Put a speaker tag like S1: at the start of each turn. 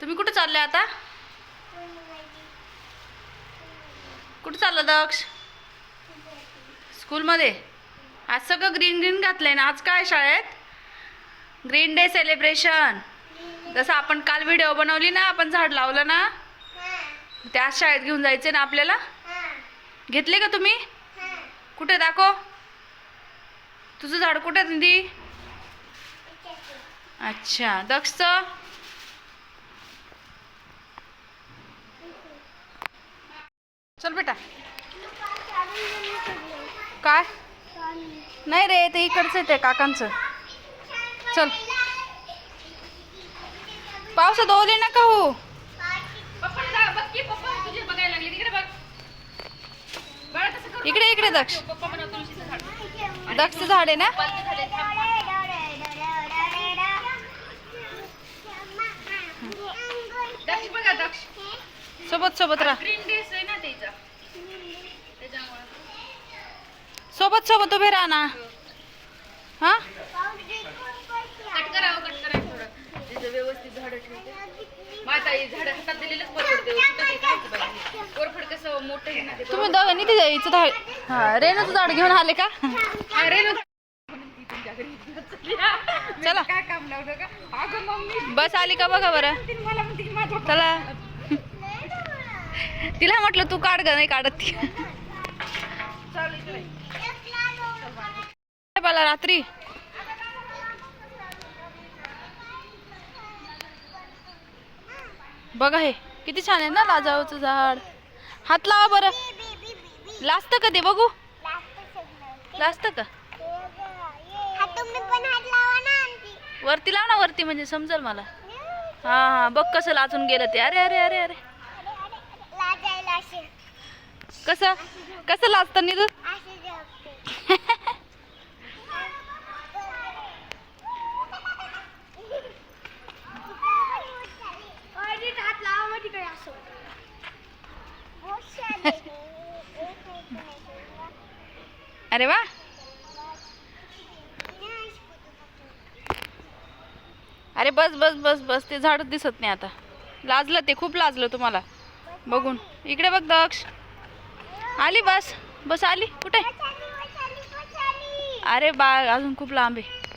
S1: तुम्ही कुठं चालले आता? कुठं चाललं दक्ष? स्कूलमध्ये? आज सगळं ग्रीन ग्रीन घातलंय ना. आज काय शाळेत? ग्रीन डे सेलिब्रेशन जसं आपण काल व्हिडिओ बनवली ना आपण झाड लावलं ना? ते आज शाळेत घेऊन जायचे ना आपल्याला? घेतले का तुम्ही? कुठे दाखव. तुझं झाड कुठे दिदी? अच्छा. दक्षचं? चल बेटा. काय? नाही रे ते इकडचं आहे ते काकांचं. चल. पावसात ओले नका हो? इकडे इकडे दक्ष. दक्षचं झाड आहे ना
S2: दक्ष बघा दक्ष
S1: सोबत सोबत राहा.
S2: ग्रीन डेस आहे ना त्याचा. त्याच्यामुळे
S1: सोबत सोबत उभे राहा ना. हा?
S2: कट करावं कट करावं थोडं. तिथं व्यवस्थित झाडं ठेवते. माता ही झाडं हातात दिलेलंच परवडते. कुठं ते खायचं पाहिजे कोरफड कसं मोठं आहे ना ते
S1: तुम्ही दोघांनी तिथे यायचं हा रेणूचं झाड घेऊन आले का?
S2: हा, रेणू
S1: चला.
S2: काय काम लावलं का? अगं मम्मी.
S1: बस आली का बघा बरं.
S2: तिने मला म्हणते की माझं
S1: चला. तिला म्हटलं तू काढ ग नाही काढत ती. मला रात्री. बघा हे किती छान आहे ना लाजावचं झाड. हात लावा बरं. लाजत का ते बघू? लाजत का? वरती लाव ना वरती म्हणजे समजल मला. हा हा बघ कसं लाजून गेलं ते. अरे अरे अरे अरे. कसं कसं लाजतं निधू? अरे वा. अरे बस बस बस बस ते झाडच दिसत नाही आता. लाजलं ते खूप लाजलं तुम्हाला. बघून. इकडे बघ दक्ष. आली बस बस आली कुठे? अरे बा अजून खूप लांब आहे.